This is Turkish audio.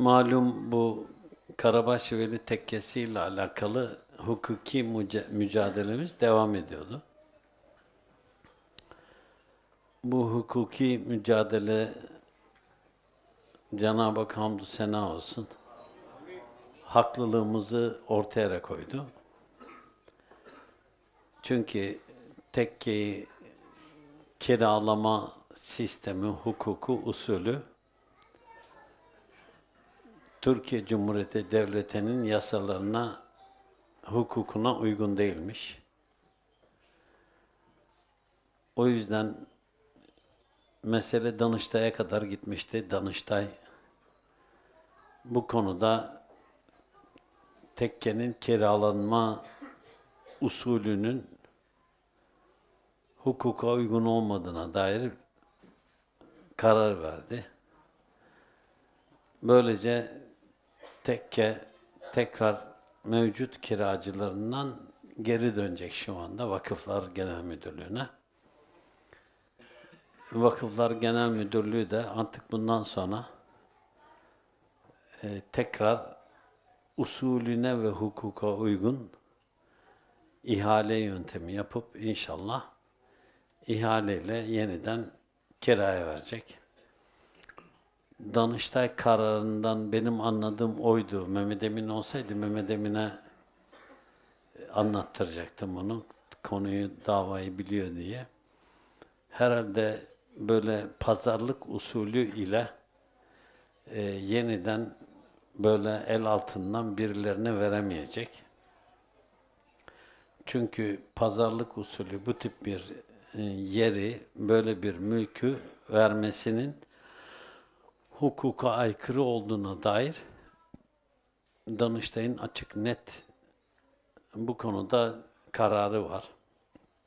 malum bu Karabaş Veli Tekkesi ile alakalı hukuki müce- mücadelemiz devam ediyordu. Bu hukuki mücadele Cenab-ı Hak hamdü sena olsun. Haklılığımızı ortaya koydu. Çünkü tekkeyi kiralama sistemi, hukuku, usulü Türkiye Cumhuriyeti Devleti'nin yasalarına, hukukuna uygun değilmiş. O yüzden mesele Danıştay'a kadar gitmişti. Danıştay bu konuda tekkenin kiralanma usulünün hukuka uygun olmadığına dair karar verdi. Böylece tekke tekrar mevcut kiracılarından geri dönecek şu anda Vakıflar Genel Müdürlüğü'ne. Vakıflar Genel Müdürlüğü de artık bundan sonra e, tekrar usulüne ve hukuka uygun ihale yöntemi yapıp inşallah ihaleyle yeniden kiraya verecek. Danıştay kararından benim anladığım oydu. Mehmet Emin olsaydı Mehmet Emin'e anlattıracaktım bunu. Konuyu, davayı biliyor diye. Herhalde böyle pazarlık usulü ile e, yeniden böyle el altından birilerine veremeyecek. Çünkü pazarlık usulü bu tip bir e, yeri, böyle bir mülkü vermesinin hukuka aykırı olduğuna dair Danıştay'ın açık net bu konuda kararı var.